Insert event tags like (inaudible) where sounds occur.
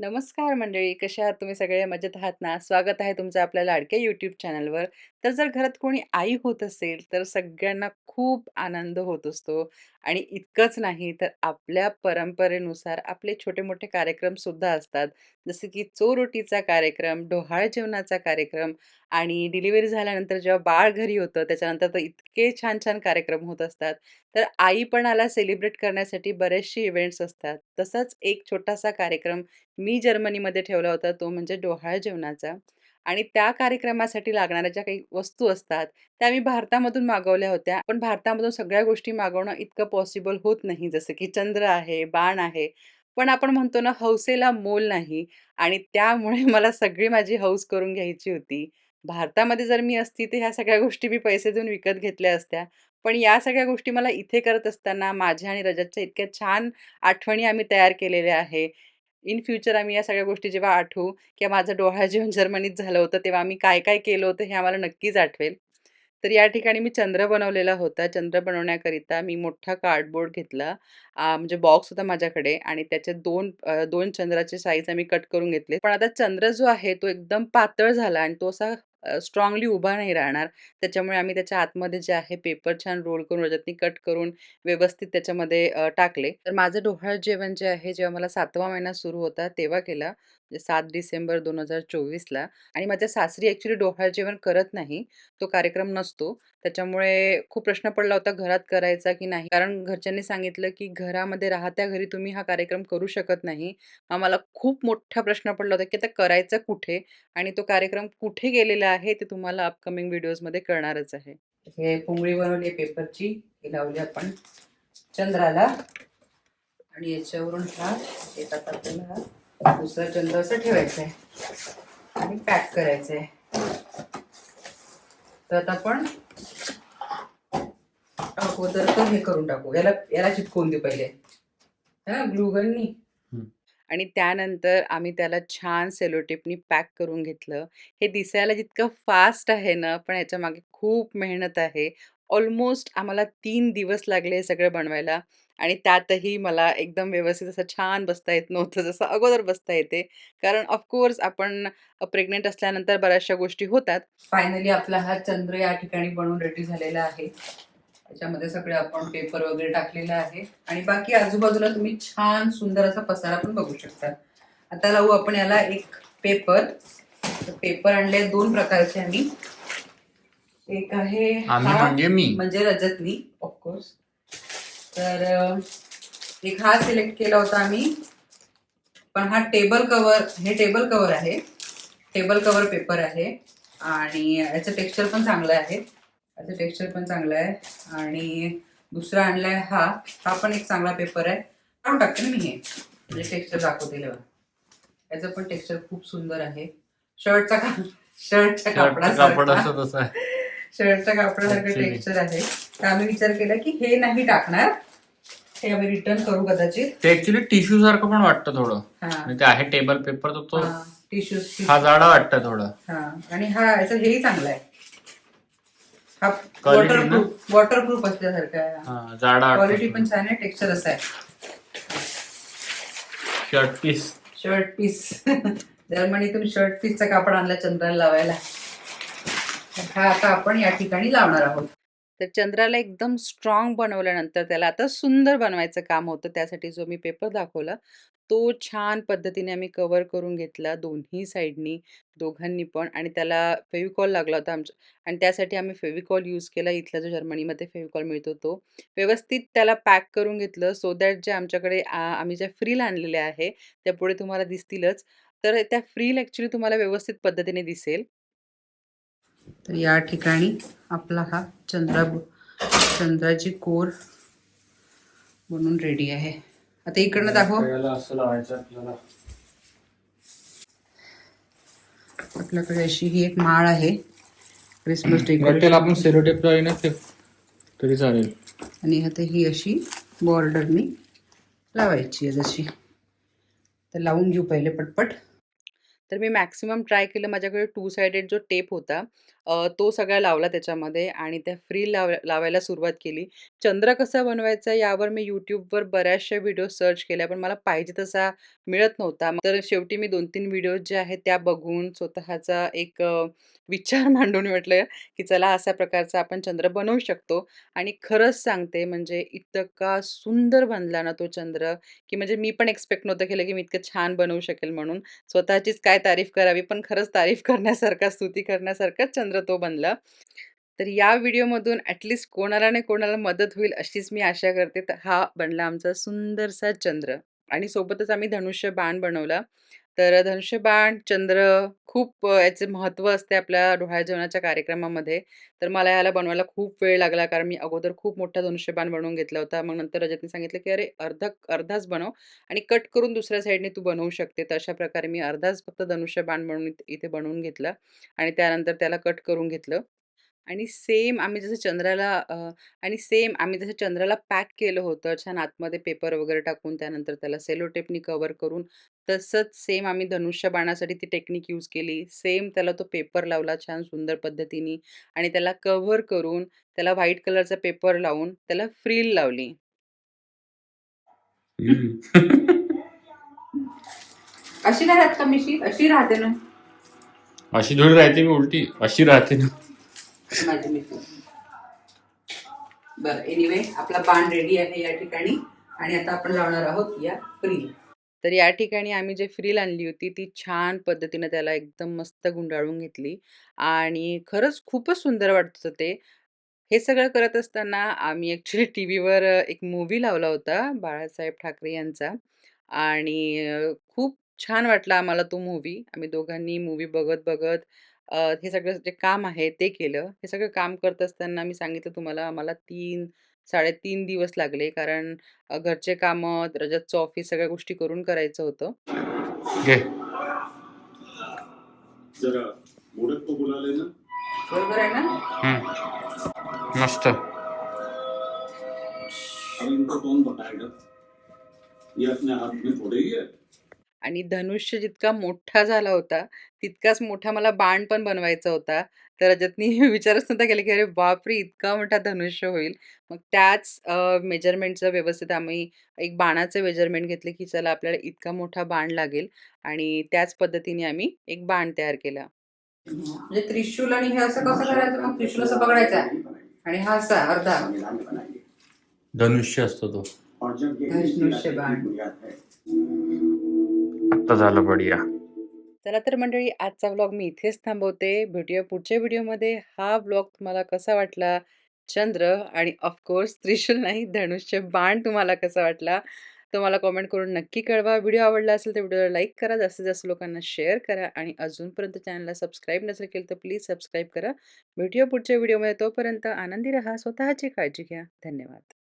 नमस्कार मंडळी, कशा आहात तुम्ही सगळे? मजेत आहात ना? स्वागत आहे तुमचं आपल्या लाडक्या यूट्यूब चॅनलवर. तर जर घरात कोणी आई होत असेल, तर सगळ्यांना खूप आनंद होत असतो आणि इतकंच नाही, तर आपल्या परंपरेनुसार आपले छोटे-मोठे कार्यक्रमसुद्धा असतात. जसे की चोरोटीचा कार्यक्रम, डोहाळ जेवणाचा कार्यक्रम आणि डिलिव्हरी झाल्यानंतर जेव्हा बाळ घरी होतं, त्याच्यानंतर तर इतके छान-छान कार्यक्रम होत असतात. तर आईपणाला सेलिब्रेट करण्यासाठी बरेचसे इव्हेंट्स असतात. तसाच एक छोटासा कार्यक्रम मी जर्मनीमध्ये ठेवला होता तो म्हणजे डोहाळ जेवणाचा आणि त्या कार्यक्रमासाठी लागणाऱ्या ज्या काही वस्तू असतात, त्या मी भारतामधून मागवल्या होत्या. पण भारतामधून सगळ्या गोष्टी मागवणं इतकं पॉसिबल होत नाही. जसं की चंद्र आहे, बाण आहे. पण आपण म्हणतो ना, हौसेला मोल नाही आणि त्यामुळे (laughs) मला सगळी माझी हौस करून घ्यायची होती. भारतामध्ये जर मी असती, तर ह्या सगळ्या गोष्टी मी पैसे देऊन विकत घेतल्या असत्या. पण या सगळ्या गोष्टी मला इथे करत असताना माझ्या आणि रजतच्या इतक्या छान आठवणी आम्ही तयार केलेल्या आहे. इन फ्युचर आम्ही या सगळ्या गोष्टी जेव्हा आठवू किंवा माझं डोहाळे जेवण जर्मनीत झालं होतं, तेव्हा आम्ही काय-काय केलं होतं हे आम्हाला नक्कीच आठवेल. तर या ठिकाणी मी चंद्र बनवलेला होता. चंद्र बनवण्याकरिता मी मोठा कार्डबोर्ड घेतला. म्हणजे बॉक्स होता माझ्याकडे आणि त्याचे दोन दोन चंद्राचे साईज आम्ही कट करून घेतले. पण आता चंद्र जो आहे तो एकदम पातळ झाला आणि तो असा स्ट्रॉंगली उभा नाही राहणार. त्याच्यामुळे आम्ही त्याच्या आतमध्ये जे आहे पेपर छान रोल करून रजतनी कट करून व्यवस्थित त्याच्यामध्ये टाकले. तर माझं डोहाळ जेवण जे आहे जेव्हा मला सातवा महिना सुरू होता तेव्हा केला. म्हणजे सात डिसेंबर दोन हजार चोवीसला आणि माझ्या सासरी ॲक्च्युली डोहाळे जेवण करत नाही. तो कार्यक्रम नसतो. त्याच्यामुळे खूप प्रश्न पडला होता घरात करायचा की नाही. कारण घरच्यांनी सांगितलं की घरामध्ये राहत्या घरी तुम्ही हा कार्यक्रम करू शकत नाही. आम्हाला खूप मोठा प्रश्न पडला होता की आता करायचं कुठे? आणि तो कार्यक्रम कुठे गेलेला आहे ते तुम्हाला अपकमिंग व्हिडिओजमध्ये कळणारच आहे. हे पुंगळी बनवली पेपरची. हे लावली आपण चंद्राला आणि याच्यावरून हा येतात आपल्याला हा दुसरा चंद्र असं ठेवायचा आहे आणि पॅक करायचं आहे. तर आता आपण अगोदर तर हे करून टाकू. याला याला चिटकवून देऊ पहिले. है ना ग्लू गननी. हं. आणि त्यानंतर आम्ही त्याला छान सेलो टेपनी पॅक करून घेतलं. हे दिसायला जितकं फास्ट आहे ना, पण याच्यामागे खूप मेहनत आहे. ऑलमोस्ट आम्हाला 3 दिवस लागले हे सगळं बनवायला आणि त्यातही मला एकदम व्यवस्थित असं छान बसता येत नव्हतं, जसं अगोदर बसता येते. कारण ऑफ कोर्स आपण प्रेग्नंट असल्यानंतर बऱ्याचशा गोष्टी होतात. फायनली आपला हा चंद्र या ठिकाणी बनवून रेडी झालेला आहे. त्याच्यामध्ये सगळे आपण पेपर वगैरे टाकलेला आहे आणि बाकी आजूबाजूला तुम्ही छान सुंदर असा पसारा पण बघू शकता. आता लावू आपण याला एक पेपर. पेपर आणले 2 प्रकारचे आम्ही. एक आहे हा म्हणजे मी. म्हणजे रजतनी ऑफ कोर्स. तर एक हा सिलेक्ट केला होता आम्ही. पण हा टेबल कव्हर हे टेबल कव्हर आहे. टेबल कव्हर पेपर आहे आणि याचं टेक्स्चर पण चांगलं आहे. याचं टेक्स्चर पण चांगलं आहे आणि दुसरा आणलाय हा. हा पण एक चांगला पेपर आहे. काढून टाकते ना मी हे. म्हणजे टेक्स्चर दाखवते तेव्हा. याचं पण टेक्स्चर खूप सुंदर आहे. शर्टचा का शर्टच्या शर्टचं कापड कापडासारखा. शर्टच्या कापडासारखं. टेक्स्चर आहे. तर आम्ही विचार केला की हे नाही टाकणार. हे आम्ही रिटर्न करू कदाचित. ते ऍक्च्युली टिश्यू सारखं पण वाटतं थोडं. हां. म्हणजे ते आहे टेबल पेपर तर तो हां. टिश्यूज हा जाडा वाटतं थोडं. हां. आणि हा याचं हेही चांगला आहे. हा Quality ना? वॉटरप्रूफ वॉटरप्रूफ असल्यासारखा आहे. हा जाडा क्वालिटी वाटतो. पण छान आहे टेक्स्चर असं आहे. Shirt piece. शर्ट पीस जर्मनीतून शर्ट पीसचा कापड आणला चंद्राला लावायला तर हा आता आपण या ठिकाणी लावणार आहोत तर चंद्राला एकदम स्ट्रॉंग बनवल्यानंतर त्याला आता सुंदर बनवायचं काम होतं. त्यासाठी जो मी पेपर दाखवला तो छान पद्धतीने आम्ही कव्हर करून घेतला दोन्ही साईडनी दोघांनी पण. आणि त्याला फेविकॉल लागला होता आमच्या आणि त्यासाठी आम्ही फेविकॉल यूज केला. इथला जो जर्मनीमध्ये फेविकॉल मिळतो तो. व्यवस्थित त्याला पॅक करून घेतलं सो दॅट जे आमच्याकडे आम्ही ज्या फ्रील आणलेल्या आहे त्या पुढे तुम्हाला दिसतीलच. तर त्या फ्रील ॲक्च्युली तुम्हाला व्यवस्थित पद्धतीने दिसेल. तर या ठिकाणी आपला हा चंद्रा चंद्राची कोर बनून रेडी आहे. आता इकडनं दाखव. आपल्याकडे अशी ही एक माळ आहे. क्रिसमस डेकोरेशन आपण सेलो टेप लावली ना ते तरी चालेल. आणि आता ही अशी बॉर्डरनी लावायची आहे जशी. तर लावून घेऊ पहिले पटपट. तर मी मॅक्सिमम ट्राय केलं. माझ्याकडे टू साइडेड जो टेप होता अ, तो सगळा लावला त्याच्यामध्ये आणि त्या फ्री लाव लावायला सुरुवात केली. चंद्र कसा बनवायचा यावर मी YouTubeवर बऱ्याचशा व्हिडिओ सर्च केल्या, पण मला पाहिजे तसा मिळत नव्हता. तर शेवटी मी 2-3 व्हिडिओज जे आहेत त्या बघून स्वतःचा एक अ, विचार (laughs) मांडून म्हटलं, की चला अशा प्रकारचा आपण चंद्र बनवू शकतो आणि खरंच सांगते म्हणजे इतका सुंदर बनला ना तो चंद्र, की म्हणजे मी पण एक्सपेक्ट नव्हतं केलं, की मी इतकं छान बनवू शकेल म्हणून. स्वतःचीच काय तारीफ करावी, पण खरंच तारीफ (laughs) करण्यासारखा, स्तुती करण्यासारखाच चंद्र तो बनला. तर या व्हिडिओमधून ॲटलिस्ट कोणाला ना कोणाला मदत होईल अशीच मी आशा करते. तर हा बनला आमचा सुंदरसा चंद्र आणि सोबतच आम्ही धनुष्य बाण बनवला. तर धनुष्यबाण, चंद्र खूप याचे महत्त्व असते आपल्या डोहाळे जेवणाच्या कार्यक्रमामध्ये. तर मला याला बनवायला खूप वेळ लागला कारण मी अगोदर खूप मोठा धनुष्यबाण बनवून घेतला होता. मग नंतर रजतने सांगितलं, की "अरे अर्धा अर्धाच बनव आणि कट करून दुसऱ्या साईडने तू बनवू शकते." तर अशा प्रकारे मी अर्धाच फक्त धनुष्यबाण बनवून इथे बनवून घेतला आणि त्यानंतर त्याला कट करून घेतलं. आणि सेम आम्ही जसं चंद्राला आणि सेम आम्ही जसं चंद्राला पॅक केलं होतं छान आतमध्ये पेपर वगैरे टाकून त्यानंतर त्याला सेलो टेपनी कव्हर करून, तसंच सेम आम्ही धनुष्य बाणासाठी ती टेक्निक यूज केली. सेम त्याला तो पेपर लावला छान सुंदर पद्धतीने आणि त्याला कव्हर करून त्याला व्हाईट कलरचा पेपर लावून त्याला फ्रिल लावली. (laughs) अशी नाही राहत का मिशी? अशी राहते ना. अशी थोडी राहते मी उलटी. अशी राहते ना. माझी मिशी. बरं एनिवे आपला बाण रेडी आहे या ठिकाणी आणि आता आपण लावणार आहोत या फ्री तर या ठिकाणी आम्ही जे फ्रील आणली होती ती छान पद्धतीने त्याला एकदम मस्त गुंडाळून घेतली आणि खरंच खूपच सुंदर वाटत होतं ते. हे सगळं करत असताना आम्ही ॲक्च्युली टी व्हीवर एक मूव्ही लावला होता बाळासाहेब ठाकरे यांचा आणि अ, खूप छान वाटला आम्हाला तो मूव्ही. आम्ही दोघांनी मूवी बघत-बघत अ, हे सगळं जे काम आहे ते केलं. हे सगळं काम करत असताना मी सांगितलं तुम्हाला आम्हाला तीन 3.5 दिवस लागले. कारण अ, घरचे कामं, रजतचं ऑफिस सगळ्या गोष्टी करून करायचं होतं. घे. जरा मूरत को बुला लेना बरोबर आहे ना? हम्म. मस्त. अब इनको कौन बताएगा ये अपने हाथ में थोड़े ही है आणि धनुष्य जितका मोठा झाला होता, तितकाच मोठा मला बाण पण बनवायचा होता. तर रजतनी (laughs) विचारच नव्हता केला, की "अरे बापरे! इतका मोठा धनुष्य होईल." मग त्याच अ, मेजरमेंटचं व्यवस्थित आम्ही एक बाणाचं मेजरमेंट घेतले, की चला आपल्याला इतका मोठा बाण लागेल आणि त्याच पद्धतीने आम्ही एक बाण तयार केला. म्हणजे त्रिशूल आणि हे असं कसं करायचं मग त्रिशूल असं पकडायचा आणि हा असा अर्धा धनुष्य असतो तो धनुष्य बाण. आत्ता झालं बढिया चला तर मंडळी आजचा व्लॉग मी इथेच थांबवते. भेटूया पुढच्या व्हिडिओमध्ये. हा व्लॉग तुम्हाला कसा वाटला? चंद्र आणि ऑफकोर्स त्रिशूल नाही धनुष्य बाण तुम्हाला कसा वाटला? तुम्हाला कॉमेंट कमेंट करून नक्की कळवा. व्हिडिओ आवडला असेल तर व्हिडिओला लाईक करा, जास्तीत जास्त लोकांना शेअर करा आणि अजूनपर्यंत चॅनलला सबस्क्राईब नसेल केलं तर प्लीज सबस्क्राईब करा. भेटूया पुढच्या व्हिडिओमध्ये. तोपर्यंत आनंदी राहा, स्वतःची काळजी घ्या. धन्यवाद.